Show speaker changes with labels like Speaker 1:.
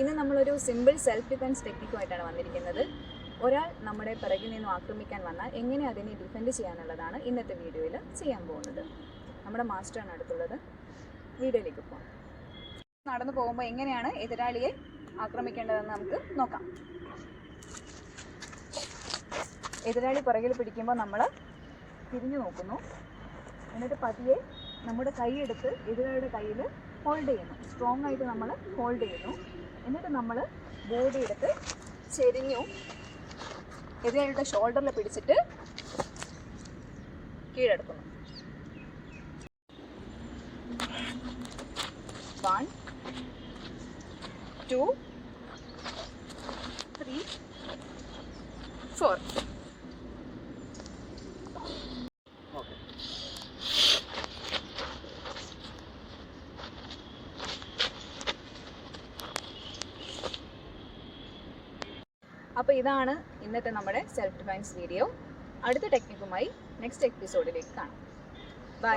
Speaker 1: ഇന്ന് നമ്മളൊരു simple self defence ടെക്നിക്കുമായിട്ടാണ് വന്നിരിക്കുന്നത്. ഒരാൾ നമ്മുടെ പിറകിൽ നിന്നും ആക്രമിക്കാൻ വന്നാൽ എങ്ങനെ അതിനെ ഡിഫെൻഡ് ചെയ്യാനുള്ളതാണ് ഇന്നത്തെ വീഡിയോയിൽ ചെയ്യാൻ പോകുന്നത്. നമ്മുടെ മാസ്റ്ററാണ് അടുത്തുള്ളത്. വീഡിയോയിലേക്ക് പോകാം നടന്നു പോകുമ്പോൾ എങ്ങനെയാണ് എതിരാളിയെ ആക്രമിക്കേണ്ടതെന്ന് നമുക്ക് നോക്കാം. എതിരാളി പിറകിൽ പിടിക്കുമ്പോൾ നമ്മൾ തിരിഞ്ഞു നോക്കുന്നു. എന്നിട്ട് പതിയെ നമ്മുടെ കൈയെടുത്ത് എതിരാളിയുടെ കയ്യിൽ ഹോൾഡ് ചെയ്യുന്നു. സ്ട്രോങ് ആയിട്ട് നമ്മൾ ഹോൾഡ് ചെയ്യുന്നു. എന്നിട്ട് നമ്മൾ ബോഡി എടുത്ത് ചെരിഞ്ഞു. എതിരാളിയുടെ ഷോൾഡറിൽ പിടിച്ചിട്ട് കീഴടക്കുന്നു. വൺ ടു ത്രീ ഫോർ അപ്പോൾ ഇതാണ് ഇന്നത്തെ നമ്മുടെ സെൽഫ് ഡിഫൈൻസ് വീഡിയോ അടുത്ത ടെക്നിക്കുമായി നെക്സ്റ്റ് എപ്പിസോഡിലേക്ക് കാണാം.
Speaker 2: ബൈ